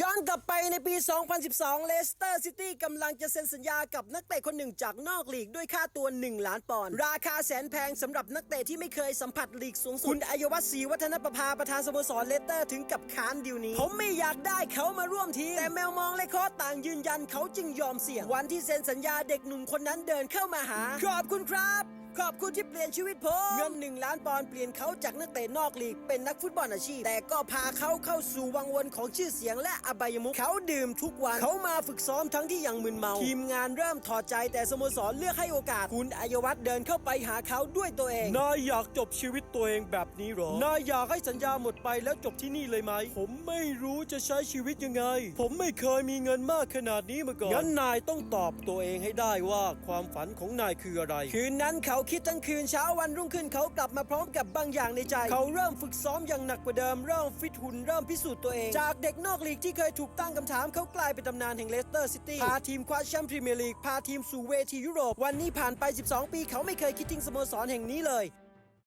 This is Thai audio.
ย้อนกลับไปในปี 2012 เลสเตอร์ซิตี้กำลังจะเซ็นสัญญากับนักเตะคนหนึ่งจากนอกลีกด้วยค่าตัว 1 ล้านปอนด์ ราคาแสนแพงสำหรับนักเตะที่ไม่เคยสัมผัสลีกสูงสุด คุณอายวัฒน์ศรีวัฒนประภาประธานสโมสรเลสเตอร์ถึงกับค้านดิวนี้ ผมไม่อยากได้เขามาร่วมทีม แต่แมวมองและโค้ชต่างยืนยันเขาจึงยอมเสี่ยง วันที่เซ็นสัญญาเด็กหนุ่มคนนั้นเดินเข้ามาหา ขอบคุณครับ ขอบคุณที่เปลี่ยนชีวิตผมเงินหนึ่งล้านปอนด์เปลี่ยนเขาจากนักเตะนอกลีกเป็นนักฟุตบอลอาชีพ แต่ก็พาเขาเข้าสู่วังวนของชื่อเสียงและอบายมุขเขาดื่มทุกวันเขามาฝึกซ้อมทั้งที่ยังมึนเมา ทีมงานเริ่มถอดใจแต่สโมสรเลือกให้โอกาส คุณอายวัฒน์เดินเข้าไปหาเขาด้วยตัวเองนายอยากจบชีวิตตัวเองแบบนี้หรอนายอยากให้สัญญาหมดไปแล้วจบที่นี่เลยไหม ผมไม่รู้จะใช้ชีวิตยังไง ผมไม่เคยมีเงินมากขนาดนี้มาก่อนงั้นนายต้องตอบตัวเองให้ได้ว่าความฝันของนายคืออะไร คืนนั้นเขาคิดทั้งคืนเช้าวันรุ่งขึ้นเขากลับมาพร้อมกับบางอย่างในใจ เขาเริ่มฝึกซ้อมอย่างหนักกว่าเดิมเริ่มฟิตหุ่นเริ่มพิสูจน์ตัวเอง จากเด็กนอกลีกที่เคยถูกตั้งคำถามเขากลายเป็นตำนานแห่งเลสเตอร์ซิตี้พาทีมคว้าแชมป์พรีเมียร์ลีกพาทีมสู่เวทียุโรปวันนี้ผ่านไป 12 ปี เขาไม่เคยคิดทิ้งสโมสรแห่งนี้เลย